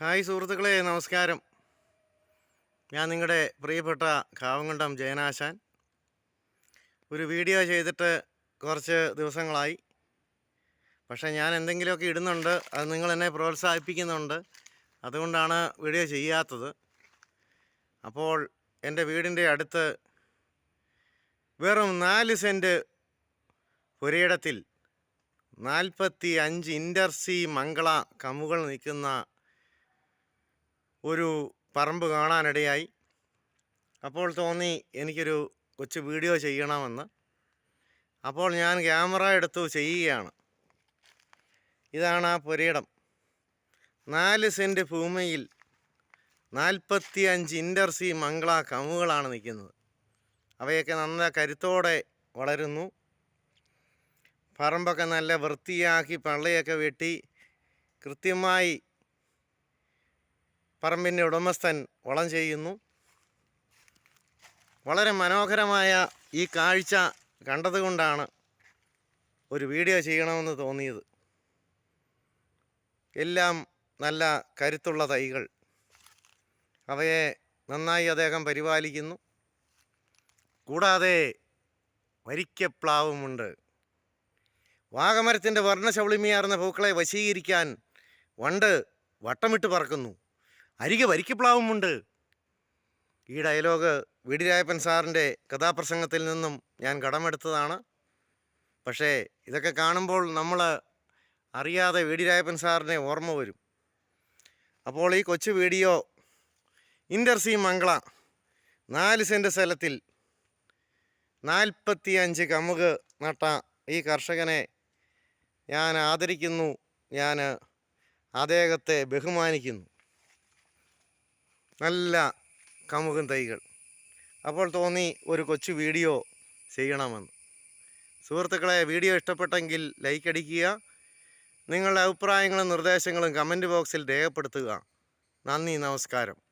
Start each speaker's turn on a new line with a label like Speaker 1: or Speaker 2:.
Speaker 1: Hi സുഹൃത്തുക്കളെ നമസ്കാരം. ഞാൻ നിങ്ങളുടെ പ്രിയപ്പെട്ട കാവങ്കണ്ടം ജയനാശാൻ. ഒരു വീഡിയോ ചെയ്തിട്ട് കുറച്ച് ദിവസങ്ങളായി. പക്ഷേ ഞാൻ എന്തെങ്കിലുമൊക്കെ ഇടുന്നുണ്ട് അത് നിങ്ങൾ എന്നെ പ്രോത്സാഹിപ്പിക്കുന്നുണ്ട്. അതുകൊണ്ടാണ് വീഡിയോ ചെയ്യാത്തത്. അപ്പോൾ എന്റെ വീടിന്റെ അടുത്ത് വെറും നാല് സെന്റ് പുരയിടത്തിൽ നാൽപ്പത്തി അഞ്ച് ഇന്റർസി മംഗള കമുകൾ നിൽക്കുന്ന ഒരു പറമ്പ് കാണാനിടയായി. അപ്പോൾ തോന്നി എനിക്കൊരു കൊച്ച് വീഡിയോ ചെയ്യണമെന്ന്. അപ്പോൾ ഞാൻ ക്യാമറ എടുത്തു ചെയ്യുകയാണ്. ഇതാണ് ആ പുരയിടം. നാല് സെന്റ് ഭൂമിയിൽ നാൽപ്പത്തി അഞ്ച് ഇന്റർസി മംഗള കമുകളാണ് നിൽക്കുന്നത്. അവയൊക്കെ നല്ല കരുത്തോടെ വളരുന്നു. പറമ്പൊക്കെ നല്ല വൃത്തിയാക്കി പള്ളയൊക്കെ വെട്ടി കൃത്യമായി പറമ്പിന്റെ ഉടമസ്ഥൻ വളം ചെയ്യുന്നു. വളരെ മനോഹരമായ ഈ കാഴ്ച കണ്ടതുകൊണ്ടാണ് ഒരു വീഡിയോ ചെയ്യണമെന്ന് തോന്നിയത്. എല്ലാം നല്ല കരുത്തുള്ള തൈകൾ. അവയെ നന്നായി അദ്ദേഹം പരിപാലിക്കുന്നു. കൂടാതെ വരിക്കപ്ലാവുമുണ്ട്. വാഗമരത്തിന്റെ വർണശൗളിമിയാർന്ന പൂക്കളെ വശീകരിക്കാൻ വണ്ട് വട്ടമിട്ട് പറക്കുന്നു. അരികെ വരിക്കപ്ലാവുമുണ്ട്. ഈ ഡയലോഗ് വീടിരായപ്പൻ സാറിന്റെ കഥാപ്രസംഗത്തിൽ നിന്നും ഞാൻ കടമെടുത്തതാണ്. പക്ഷേ ഇതൊക്കെ കാണുമ്പോൾ നമ്മൾ അറിയാതെ വീടിരായപ്പൻ സാറിനെ ഓർമ്മ വരും. അപ്പോൾ ഈ കൊച്ചു വീഡിയോ ഇന്റർസി മംഗള നാല് സെന്റ് സ്ഥലത്തിൽ നാൽപ്പത്തി അഞ്ച് കമുക് നട്ട ഈ കർഷകനെ ഞാൻ ആദരിക്കുന്നു ഞാൻ അദ്ദേഹത്തെ ബഹുമാനിക്കുന്നു. നല്ല കമുകൻ തൈകൾ. അപ്പോൾ തോന്നി ഒരു കൊച്ചു വീഡിയോ ചെയ്യണമെന്ന്. സുഹൃത്തുക്കളെ വീഡിയോ ഇഷ്ടപ്പെട്ടെങ്കിൽ ലൈക്ക് അടിക്കുക. നിങ്ങളുടെ അഭിപ്രായങ്ങളും നിർദ്ദേശങ്ങളും കമന്റ് ബോക്സിൽ രേഖപ്പെടുത്തുക. നന്ദി നമസ്കാരം.